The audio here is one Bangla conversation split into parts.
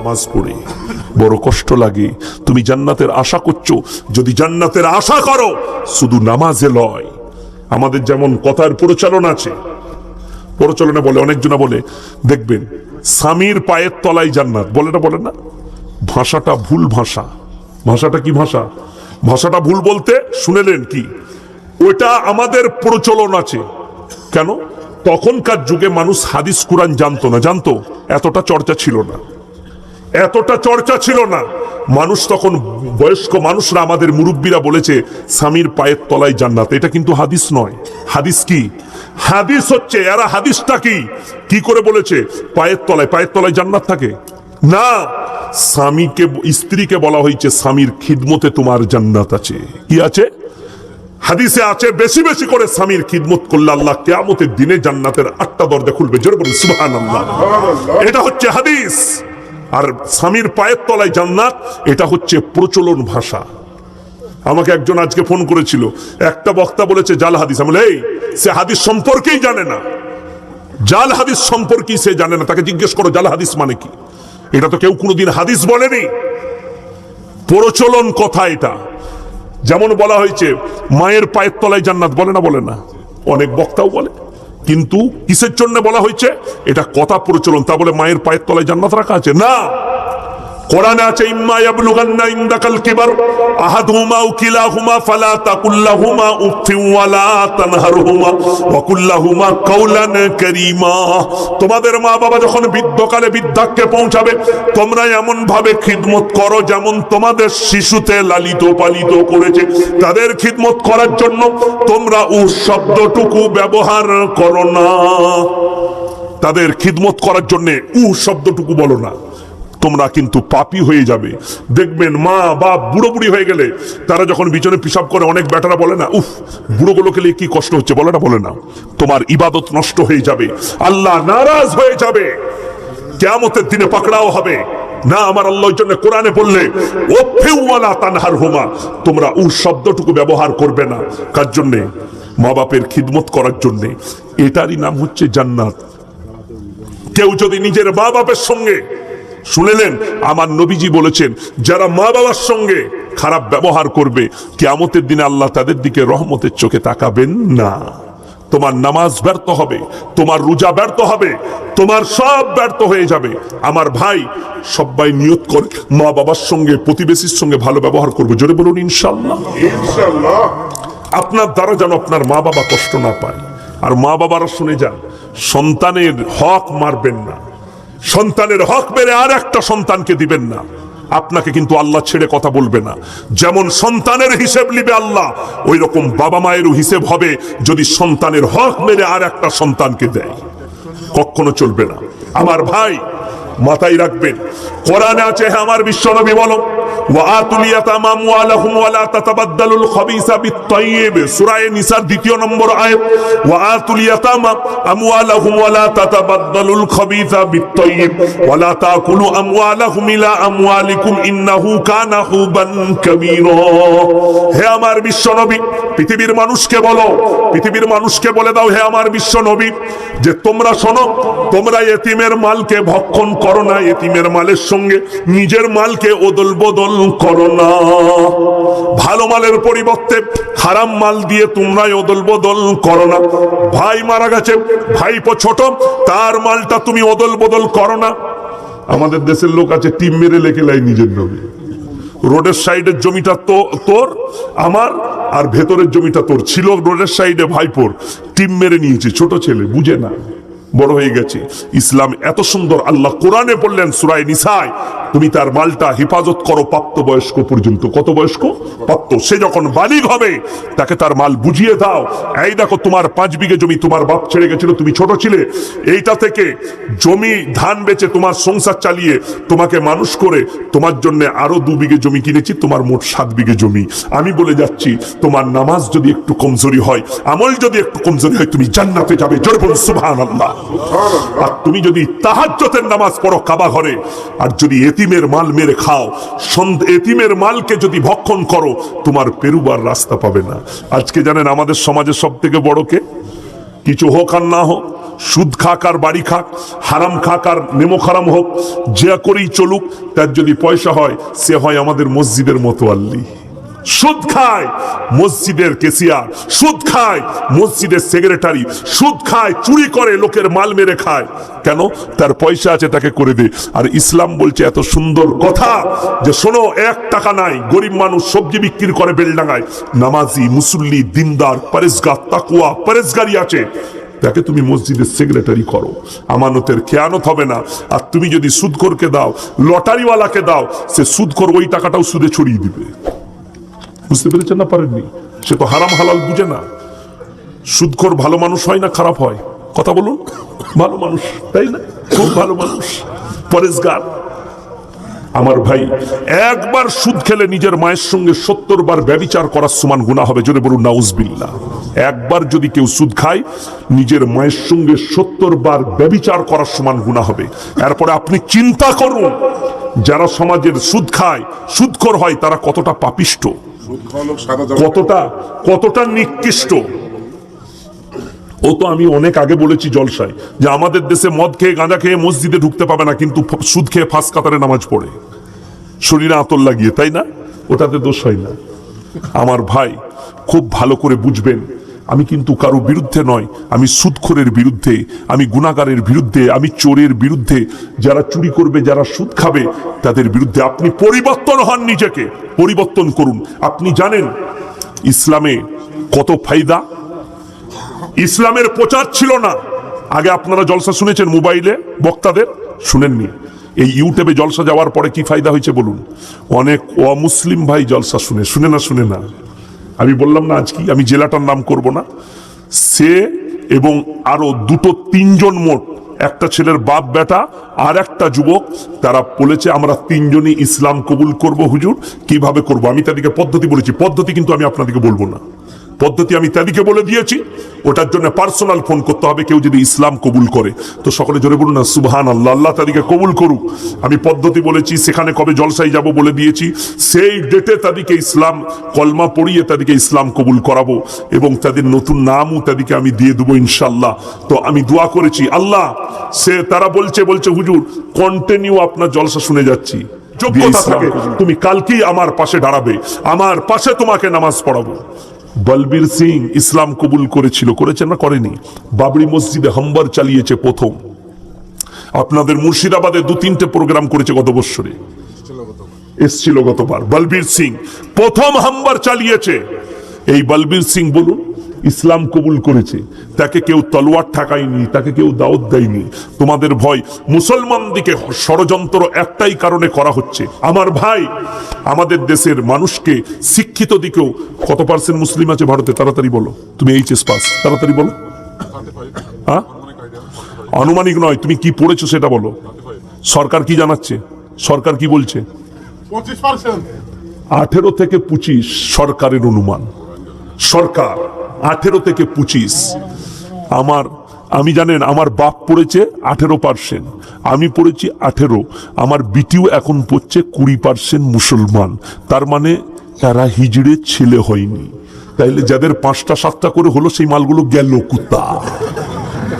নামাজ পড়ে। বড় কষ্ট লাগে। তুমি জান্নাতের আশা করছ। যদি জান্নাতের আশা করো, শুধু নামাজে লয়। আমাদের যেমন কথার প্রচলন আছে। প্রচলনে বলে, অনেকজনা বলে, দেখবেন, স্বামীর পায়ের তলায় জান্নাত। বলে না বলে না? ভাষাটা ভুল ভাষা। ভাষাটা কি ভাষা? ভাষাটা ভুল বলতে শুনেলেন কি? ওটা আমাদের প্রচলন আছে। কেন? তখনকার যুগে মানুষ হাদিস, কুরআন জানতো না। জানতো? এতটা চর্চা ছিল না। এতটা চর্চা ছিল না। মানুষ তখন বয়স্ক মানুষরা আমাদের মুরব্বীরা বলেছে স্বামীর পায়ের তলায় জান্নাত। এটা কিন্তু হাদিস নয়। হাদিস কি? হাদিস হচ্ছে এরা হাদিসটা কি? কি করে বলেছে? পায়ের তলায়। পায়ের তলায় জান্নাত থাকে? না। স্বামীকে স্ত্রীকে বলা হয়েছে স্বামীর খিদমতে তোমার জান্নাত আছে। কি আছে? হাদিসে আছে বেশি বেশি করে স্বামীর খিদমত করলে আল্লাহ কেয়ামতের দিনে জান্নাতের আটটা দরজা খুলবে। জোরে বলুন সুবহানাল্লাহ। এটা হচ্ছে হাদিস। আর স্বামীর পায়ের তলায় জান্নাত, এটা হচ্ছে প্রচলন ভাষা। আমাকে একজন আজকে ফোন করেছিল, একটা বক্তা বলেছে, জাল হাদিস। আমি এই, সে হাদিস সম্পর্কেই জানে না। জাল হাদিস সম্পর্কেই সে জানে না। তাকে জিজ্ঞেস করো, জাল হাদিস মানে কি? এটা তো কেউ কোনোদিন হাদিস বলেনি। প্রচলন কথা এটা। যেমন বলা হয়েছে, মায়ের পায়ের তলায় জান্নাত। বলে না বলে না। অনেক বক্তাও বলে। কিন্তু কিসের জন্য বলা হয়েছে? এটা কথা প্রচলন। তা বলে মায়ের পায়ের তলায় জান্নাত রাখা আছে? না! কোরআনে আছে ইম্মা ইয়াবলুগান্না ইনদাকাল কিবার আহাদুহুমা আও কিলাহুমা ফালা তাকুল লাহুমা ওয়ালা তানহারহুমা ওয়া কুল লাহুমা কাওলান কারীমা তোমাদের মা বাবা যখন বৃদ্ধকালে বৃদ্ধাক্যে পৌঁছাবে, তোমরা এমন ভাবে খিদমত করো যেমন তোমাদের শিশুতে লালিত পালিত করেছে। তাদের খিদমত করার জন্য তোমরা উ শব্দটুকু ব্যবহার করো না। তাদের খিদমত করার জন্য উ শব্দটুকু বলো না। তোমরা কিন্তু পাপি হয়ে যাবে। দেখবেন মা, বাপ বুড়ো বুড়ি হয়ে গেলে তারা যখন বিছনে পিসাব করে, অনেক বেটারা বলে না, উফ, বুড়োগুলোকে নিয়ে কি কষ্ট হচ্ছে? বলে না বলে না। তোমার ইবাদত নষ্ট হয়ে যাবে। আল্লাহ নারাজ হয়ে যাবে। কেয়ামতের দিনে পাকড়াও হবে। না, আমার আল্লাহর জন্য কোরআনে বললে ও ফেউওয়ালা তানহার হোমা তোমরা উ শব্দটুকু ব্যবহার করবে না। কার জন্যে? মা বাপের খিদমত করার জন্যে। এটারই নাম হচ্ছে জান্নাত। কেউ যদি নিজের মা বাপের সঙ্গে শুনেলেন আমার নবীজি বলেছেন যারা মা বাবার সঙ্গে খারাপ ব্যবহার করবে কেয়ামতের দিনে আল্লাহ তাদের দিকে রহমতের চোখে তাকাবেন না। তোমার নামাজ ব্যর্থ হবে তোমার রোজা ব্যর্থ হবে তোমার সব ব্যর্থ হয়ে যাবে। আমার ভাই সবাই নিয়ত করে মা বাবার সঙ্গে প্রতিবেশীর সঙ্গে ভালো ব্যবহার করবে। জোরে বলুন ইনশাল্লাহ ইনশাল্লাহ আপনার দ্বারা যেন আপনার মা বাবা কষ্ট না পায়। আর মা বাবারা শুনে যান সন্তানের হক মারবেন না। সন্তানের হক মেরে আর একটা সন্তানকে দিবেন না। আপনাকে কিন্তু আল্লাহ ছেড়ে কথা বলবে না। যেমন সন্তানের হিসেব নিবে আল্লাহ ওই রকম বাবা মায়েরও হিসেব হবে যদি সন্তানের হক মেরে আর একটা সন্তানকে দেয়। কখনো চলবে না। আমার ভাই মাথায় রাখবেন। কোরআনে আছে আমার বিশ্বনবী বলো হে আমার বিশ্বনবী, পৃথিবীর মানুষকে বলো, পৃথিবীর মানুষকে বলে দাও, হে আমার বিশ্বনবী, যে তোমরা শোনো, তোমরা এতিমের মালকে ভক্ষণ করো না এতিমের মালের সঙ্গে, নিজের মালকে ওদল বদল করো না। ভালো মালের পরিবর্তে হারাম মাল দিয়ে তোমরা ওদল বদল করো না। ভাই মারা গেছে, ভাইপো ছোট, তার মালটা তুমি ওদল বদল করো না। আমাদের দেশের লোক আছে, টিম মেরে লেখে লাই নিজের নবী রোডের সাইডের জমিটা তো তোর, আমার, আর ভেতরের জমিটা তোর। ছিল রোডের সাইডে ভাইপোর, টিম মেরে নিয়েছে, ছোট ছেলে, বুঝে না। বড় হয়ে গেছে। ইসলাম এত সুন্দর আল্লাহ কোরআনে বললেন সুরায় নিসায় তুমি তার মালটা হেফাজত করো প্রাপ্ত বয়স্ক পর্যন্ত। কত বয়স্ক? প্রাপ্ত। সে যখন বালিগ হবে, তাকে তার মাল বুঝিয়ে দাও। এই দেখো, তোমার পাঁচ বিঘে জমি তোমার বাপ ছেড়ে গেছিল, তুমি ছোট ছিলে। এইটা থেকে জমি ধান বেচে তোমার সংসার চালিয়ে তোমাকে মানুষ করে তোমার জন্য আরও দু বিঘে জমি কিনেছি, তোমার মোট সাত বিঘে জমি। আমি বলে যাচ্ছি, তোমার নামাজ যদি একটু কমজোরি হয়, আমল যদি একটু কমজোরি হয়, তুমি জান্নাতে যাবে। জোরে বলুন আর তুমি যদি তাহাজ্জতের নামাজ পড়ো কাবা ঘরে, আর যদি এতিমের মাল মেরে খাও। এতিমের মালকে যদি ভক্ষণ করো, তোমার পেরুবার রাস্তা পাবে না। আজকে জানেন আমাদের সমাজের সব থেকে বড় কে? কিছু হোক আর না হোক, সুদ খাক আর বাড়ি খাক, হারাম খাক আর নেমো খারাম হোক, যে করেই চলুক, তার যদি পয়সা হয়, সে হয় আমাদের মসজিদের মতো আল্লি। সুদ খায়, মসজিদের কেসিয়ার। সুদ খায়, মসজিদের সেক্রেটারি সুদ খায়, চুরি করে, লোকের মাল মেরে খায়। কেন? তার পয়সা আছে, তাকে করে দে। আর ইসলাম বলছে এত সুন্দর কথা যে, শোনো, এক টাকা নাই, গরিব মানুষ সবজি বিক্রি করে বেলডাঙ্গায় নামাজি, মুসল্লি, দিনদার পরেশগার তাকুয়া পরেশগারি আছে। তাকে তুমি মসজিদের সেক্রেটারি করো। আমানতের খেয়ানত হবে না। আর তুমি যদি সুদখোরকে দাও, লটারিওয়ালাকে দাও, সে সুদখোর ওই টাকাটাও সুদে ছড়িয়ে দিবে। বুঝতে পেরেছেন না পারেননি? সে তো হারাম হালাল বুঝে না। সুদখোর ভালো মানুষ হয় না, খারাপ হয়? কথা বলুন। ভালো মানুষ, তাই না? খুব ভালো মানুষ। পরেশগার, আমার ভাই, একবার সুদ খেলে নিজের মায়ের সঙ্গে সত্তর বার ব্যবিচার করার সমান গুণা হবে, জোরে বলুন নাউজবিল্লা একবার যদি কেউ সুদ খায়, নিজের মায়ের সঙ্গে সত্তর বার ব্যবিচার করার সমান গুণা হবে। এরপরে আপনি চিন্তা করুন, যারা সমাজের সুদ খায়, সুদখোর হয়, তারা কতটা পাপিষ্ট। কতটা কতটা নিকৃষ্ট। ও তো আমি অনেক আগে বলেছি জলসায় যে আমাদের দেশে মদ খেয়ে গাঁজা খেয়ে মসজিদে ঢুকতে পাবে না, কিন্তু সুদ খেয়ে ফাঁস কাতারে নামাজ পড়ে। শরীরে আতর লাগিয়ে, তাই না? ওটাতে দোষ হয় না। আমার ভাই খুব ভালো করে বুঝবেন আমি কিন্তু কারও বিরুদ্ধে নয়, আমি সুদখোরের বিরুদ্ধে, আমি গুণাগারের বিরুদ্ধে, আমি চোরের বিরুদ্ধে, যারা চুরি করবে, যারা সুদ খাবে, তাদের বিরুদ্ধে আপনি পরিবর্তন হন নিজেকে। পরিবর্তন করুন। আপনি জানেন, ইসলামে কত ফায়দা? ইসলামের প্রচার ছিল না। আগে আপনারা জলসা শুনেছেন মোবাইলে, বক্তাদের? শুনেননি। এই ইউটিউবে জলসা যাওয়ার পরে কি ফায়দা হয়েছে বলুন? অনেক অমুসলিম ভাই জলসা শুনে শুনে না শুনে না। আমি বললাম না আজ কি আমি জেলাটার নাম করব না। সে এবং আরও দুটো তিনজন মোট, একটা ছেলের বাপ, বেটা আর একটা যুবক, তারা বলেছে, আমরা তিনজনই ইসলাম কবুল করব হুজুর। কীভাবে করব? আমি তাদেরকে পদ্ধতি বলেছি। পদ্ধতি কিন্তু আমি আপনাদেরকে বলব না। পদ্ধতি আমি তাদেরকে বলে দিয়েছি। ওটার জন্য পার্সোনাল ফোন করতে হবে কেউ যদি ইসলাম কবুল করে। তো সকলে জোরে বলুন না সুবহান আল্লাহ আল্লাহ তাদেরকে কবুল করুক। আমি পদ্ধতি বলেছি সেখানে কবে জলসাই যাব বলে দিয়েছি। সেই ডেটে তাদেরকে ইসলাম কলমা পড়িয়ে তাদেরকে ইসলাম কবুল করাবো এবং তাদের নতুন নামও তাদেরকে আমি দিয়ে দেবো ইনশাল্লাহ তো আমি দোয়া করেছি আল্লাহ সে তারা বলছে বলছে হুজুর কন্টিনিউ আপনার জলসা শুনে যাচ্ছি। যোগ্যতা থাকে। তুমি কালকেই আমার পাশে দাঁড়াবে। আমার পাশে তোমাকে নামাজ পড়াবো। বলবীর সিং ইসলাম কবুল করেছিল, করেছে না করেনি? বাবরি মসজিদে হাম্বার চালিয়েছে প্রথম। আপনাদের মুর্শিদাবাদে দু তিনটে প্রোগ্রাম করেছে গত বৎসরে এসছিল গতবার। বলবীর সিং প্রথম হাম্বার চালিয়েছে। এই বলবীর সিং বলুন ইসলাম কবুল করেছে। তাকে কেউ তলোয়ার ঠাকায়নি তাকে কেউ দাওয়াত দেয়নি। তোমাদের ভয় মুসলমান দিকে ষড়যন্ত্র একটাই কারণে করা হচ্ছে। আমার ভাই আমাদের দেশের মানুষকে শিক্ষিত দিকেও কত পার্সেন্ট মুসলিম আছে ভারতে? তাড়াতাড়ি বলো। তুমি এইচএস পাস তাড়াতাড়ি বলো। হ্যাঁ? আনুমানিক নয় তুমি কি পড়েছো সেটা বলো। সরকার কি জানাচ্ছে? সরকার কি বলছে? আঠেরো থেকে পঁচিশ সরকারের অনুমান। সরকার। আঠেরো থেকে পঁচিশ। আমার, আমি জানেন, আমার বাপ পড়েছে আঠেরো পার্সেন্ট আমি পড়েছি আঠেরো। আমার বিটিও এখন পড়ছে কুড়ি পার্সেন্ট মুসলমান। তার মানে তারা হিজড়ে ছেলে হয়নি। তাইলে যাদের পাঁচটা, সাতটা করে হলো, সেই মালগুলো গেল কুত্তা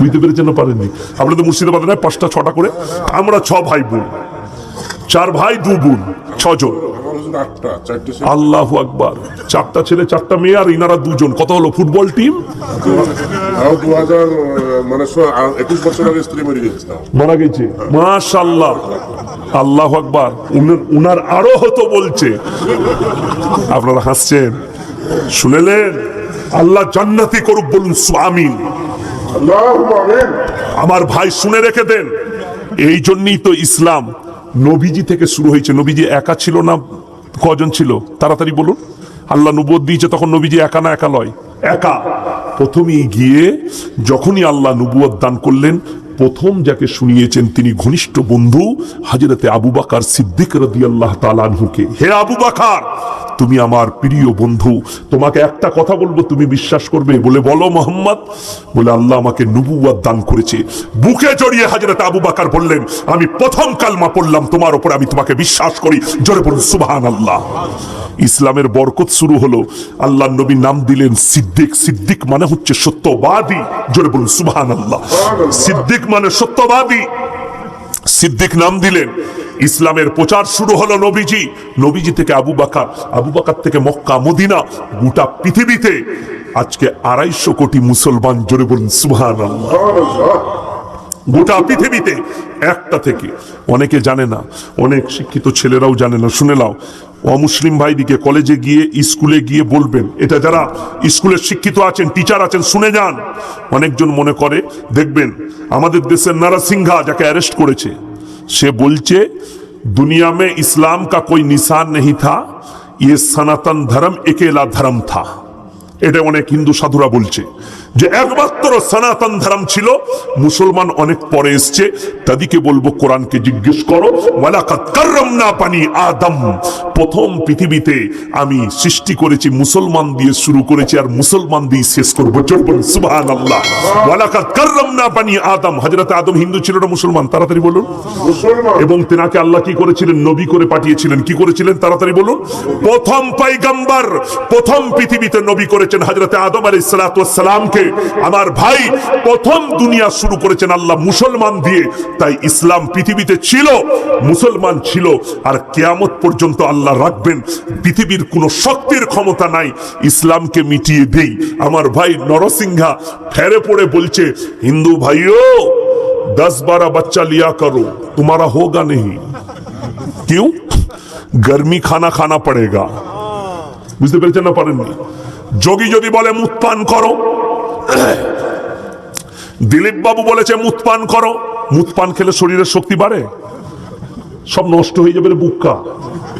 বুঝতে পেরেছেন না পারেননি? আপনাদের মুর্শিদাবাদে নয়, পাঁচটা, ছটা করে। আমরা ছ ভাই বোন। চার ভাই, দু বোন, ছজন। আল্লাহ আকবার। চারটা ছেলে চারটা মেয়ে আর ইনারা দুজন। কত হলো ফুটবল টিম? মানে মরে গেছে মাশাল্লাহ আল্লাহ আকবার। উনার আরও হতো বলছে। আপনারা হাসছেন। শুনেলেন? আল্লাহ জান্নাতি করুক বলুন স্বামী। আমার ভাই শুনে রেখে দেন। এই জন্যই তো ইসলাম নবীজি থেকে শুরু হয়েছে। নবীজি একা ছিল না। কজন ছিল? তাড়াতাড়ি বলুন। আল্লাহ নবুয়ত দিয়েছে তখন নবীজি একা না একা লয়? একা। প্রথমেই গিয়ে যখনই আল্লাহ নবুয় দান করলেন প্রথম যাকে শুনিয়েছেন তিনি ঘনিষ্ঠ বন্ধু হাজরতে আবু বাকার সিদ্দিক রদি আল্লাহ তালানহুকে হে আবু বাকার! তুমি আমার প্রিয় বন্ধু। তোমাকে একটা কথা বলব, তুমি বিশ্বাস করবে? বলে, বলো মোহাম্মদ। বলে, আল্লাহ আমাকে নবুয়াদ দান করেছে। বুকে জড়িয়ে হাজরত আবু বাকার বললেন, আমি প্রথম কালমা পড়লাম, তোমার উপর আমি তোমাকে বিশ্বাস করি। জোরে বলুন সুবহান আল্লাহ ইসলামের বরকত শুরু হলো। আল্লাহ নবী নাম দিলেন সিদ্দিক। সিদ্দিক মানে হচ্ছে সত্যবাদী। জোরে বলুন সুবহান আল্লাহ সিদ্দিক মানে সত্যবাদী। সিদ্দিক নাম দিলেন। ইসলামের প্রচার শুরু হলো নবীজি। নবীজি থেকে আবু বাকার আবু বাকার থেকে মক্কা, মদিনা, গোটা পৃথিবীতে আজকে আড়াইশো কোটি মুসলমান, জোরে বলুন সুহান গোটা পৃথিবীতে একটা থেকে। অনেকে জানে না, অনেক শিক্ষিত ছেলেরাও জানে না। শুনে নাও, অমুসলিম ভাইদিকে কলেজে গিয়ে, স্কুলে গিয়ে বলবেন, এটা যারা স্কুলের শিক্ষিত আছেন, টিচার আছেন, শুনে যান। অনেকজন মনে করে, দেখবেন, আমাদের দেশের নারাসিংহা যাকে অ্যারেস্ট করেছে, সে বলছে, দুনিয়া মে ইসলাম কা কই নিশান নেই থা ইয়ে সনাতন ধর্ম একেলা ধর্ম থা। এটা অনেক হিন্দু সাধুরা বলছে যে একমাত্র সনাতন ধর্ম ছিল, মুসলমান অনেক পরে এসছে। তাদেরকে বলব কোরআনকে জিজ্ঞেস করো ওয়ালাকাত কাররামনা পানি আদম। প্রথম পৃথিবীতে আমি সৃষ্টি করেছি মুসলমান দিয়ে শুরু করেছি আর মুসলমান দিয়ে শেষ করব। ওয়ালাকাত কাররামনা পানি আদম। হযরত আদম হিন্দু ছিল না মুসলমান? তাড়াতাড়ি বলুন। এবং তেনাকে আল্লাহ কি করেছিলেন? নবী করে পাঠিয়েছিলেন। কি করেছিলেন? তাড়াতাড়ি বলুন। প্রথম পাইগাম্বার প্রথম পৃথিবীতে নবী করেছেন হজরতে আদম আলী সালাতামকে আমার ভাই প্রথম দুনিয়া শুরু করেছেন আল্লাহ মুসলমান দিয়ে। তাই ইসলাম পৃথিবীতে ছিল মুসলমান ছিল। আর কেয়ামত পর্যন্ত আল্লাহ আল্লাহ রাখবেন। পৃথিবীর কোন শক্তির ক্ষমতা নাই। ইসলামকে মিটিয়ে দেই। আমার ভাই নরসিংহা ফেরে পড়ে বলছে, হিন্দু ভাইও, দশ বারো বাচ্চা লিয়া করো। তোমারা হোগা নেই। কেউ? গরমি খানা খানা পড়েগা। বুঝতে পেরেছেন না পারেননি? যোগী যদি বলে মুৎপান করো। দিলীপ বাবু বলেছে মুৎপান করো। মুৎপান খেলে শরীরের শক্তি বাড়ে? সব নষ্ট হয়ে যাবে বুকা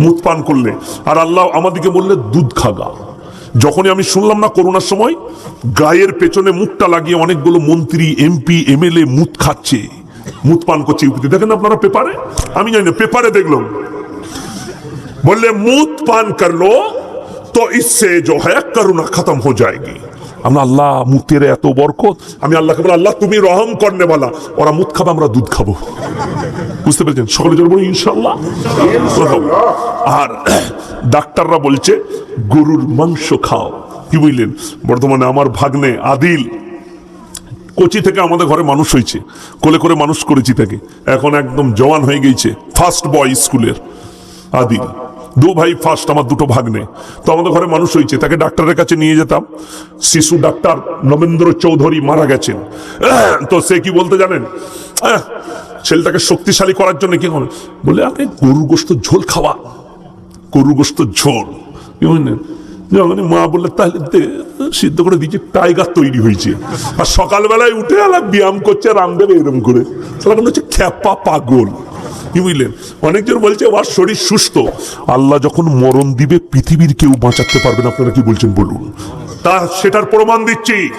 মুখ পান করলে। আর আল্লাহ আমাদেরকে বললে, দুধ খাগা যখনই আমি শুনলাম না করোনার সময়, গায়ের পেছনে মুখটা লাগিয়ে অনেকগুলো মন্ত্রী এমপি এমএলএ মুখ খাচ্ছে। মুখ পান করছে ইউপিতে। দেখেন আপনারা পেপারে? আমি জানি না, পেপারে দেখলাম। বললে মুদ পান করল, তো ইসে যা করোনা খতম হয়ে যায়গি আমরা আল্লাহ মুতের এত বরকত, আমি আল্লাহকে বলি, আল্লাহ, তুমি রহম করনে বলা। ওরা মুত খাবে, আমরা দুধ খাব। বুঝতে পেরেছেন? সকলে জন্য বলি ইনশাল্লাহ আর ডাক্তাররা বলছে, গরুর মাংস খাও। কি বুঝলেন বর্তমানে আমার ভাগ্নে আদিল, কোচি থেকে আমাদের ঘরে মানুষ হয়েছে। কোলে করে মানুষ করেছি তাকে। এখন একদম জওয়ান হয়ে গেছে, ফার্স্ট বয় স্কুলের আদিল। দু ভাই ফার্স্ট আমার দুটো ভাগ্নে। তো আমাদের ঘরে মানুষ হয়েছে, তাকে ডাক্তারের কাছে নিয়ে যেতাম। শিশু ডাক্তার নবেন্দ্র চৌধুরী মারা গেছেন। তো সে কি বলতে জানেন? ছেলেটাকে শক্তিশালী করার জন্য কি হবে বলে আপনি গরুর গোস্ত ঝোল খাওয়া, গরুর গোস্ত ঝোল। কি বুঝলেন মা বললে, তাহলে সিদ্ধ করে দিয়েছে, টাইগার তৈরি হয়েছে। আর সকালবেলায় উঠে আলাদা ব্যায়াম করছে, রামদেব এরকম করে। তাহলে হচ্ছে, খ্যাপা পাগল। কি বুঝলেন? অনেকজন বলছে, আমার শরীর সুস্থ। আল্লাহ যখন মরণ দিবে, পৃথিবীর কেউ বাঁচাতে পারবেন আপনারা কি বলছেন? বলুন। তা সেটার প্রমাণ দিচ্ছি।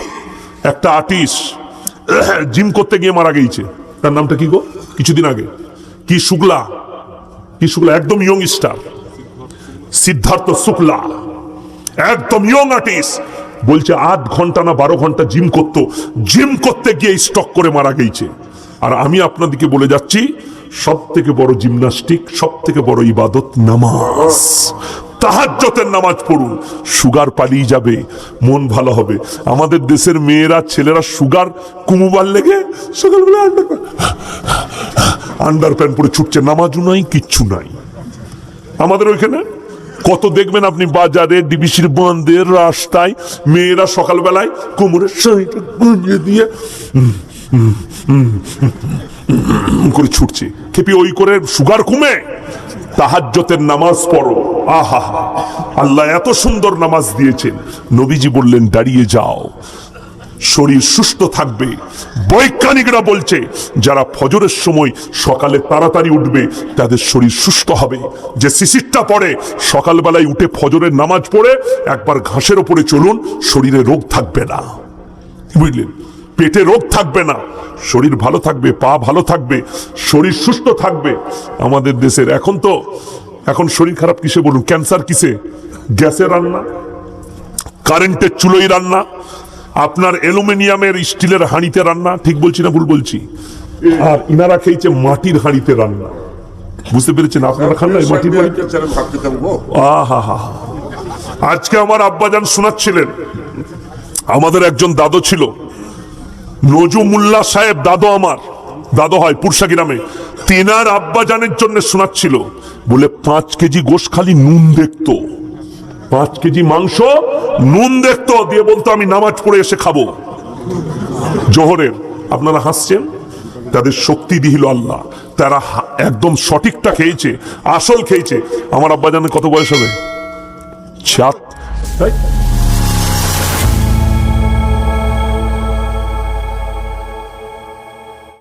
একটা আর্টিস্ট জিম করতে গিয়ে মারা গিয়েছে। তার নামটা কি গো? কিছুদিন আগে। কি শুক্লা? কি শুক্লা? একদম ইয়ং স্টার সিদ্ধার্থ শুক্লা। একদম ইয়ং আর্টিস্ট বলছে আট ঘণ্টা না বারো ঘণ্টা জিম করতো। জিম করতে গিয়ে স্টক করে মারা গেছে আর আমি আপনাদেরকে বলে যাচ্ছি সব থেকে বড় জিমনাস্টিক সব থেকে বড় ইবাদত নামাজ তাহাজ্জতের নামাজ পড়ুন সুগার পালিয়ে যাবে মন ভালো হবে আমাদের দেশের মেয়েরা ছেলেরা সুগার কুমুবার লেগে সকালবেলা আন্ডার প্যান্ট পরে ছুটছে নামাজও নাই কিচ্ছু নাই আমাদের ওইখানে কত দেখবেন আপনি বাজারে ডিবিসির বন্ধের রাস্তায় মেয়েরা সকালবেলায় কোমরের শাড়িটা গুঁজে দিয়ে করে ছুটছে। খেপি ওই করে সুগার কমে। তাহাজ্জতের নামাজ পড়ো। আহা, আল্লাহ এত সুন্দর নামাজ দিয়েছেন। নবীজি বললেন, দাঁড়িয়ে যাও। শরীর সুস্থ থাকবে। বৈজ্ঞানিকরা বলছে, যারা ফজরের সময় সকালে তাড়াতাড়ি উঠবে, তাদের শরীর সুস্থ হবে। যে শিশিরটা পড়ে, সকালবেলায় উঠে ফজরের নামাজ পড়ে, একবার ঘাসের ওপরে চলুন, শরীরে রোগ থাকবে না। বুঝলেন? পেটে রোগ থাকবে না। শরীর ভালো থাকবে, পা ভালো থাকবে, শরীর সুস্থ থাকবে। আমাদের দেশের এখন তো, এখন শরীর খারাপ কিসে বলুন? ক্যান্সার কিসে? গ্যাসে রান্না, কারেন্টের চুলোই রান্না, আপনার অ্যালুমিনিয়ামের স্টিলের হাঁড়িতে রান্না, ঠিক বলছি না ভুল বলছি? আর ইনারা খেয়েছে মাটির হাঁড়িতে রান্না। বুঝতে পেরেছেন আপনারা খান না মাটির হাঁড়িতে আহা। আজকে আমার আব্বাজান শোনাচ্ছিলেন। আমাদের একজন দাদু ছিল। নজুমুল্লাহ সাহেব, দাদু আমার। দাদু হয় পুরসা গ্রামে তেনার আব্বাজানের জন্য শোনাচ্ছিল, বলে পাঁচ কেজি গোশ খালি নুন দেখতো। পাঁচ কেজি মাংস নুন দেখতো, দিয়ে বলতো, আমি নামাজ পড়ে এসে খাব। জোহরের, আপনারা হাসছেন? তাদের শক্তি দিহিল আল্লাহ। তারা একদম সঠিকটা খেয়েছে, আসল খেয়েছে। আমার আব্বাজানের কত বয়স হবে? সাত। তাই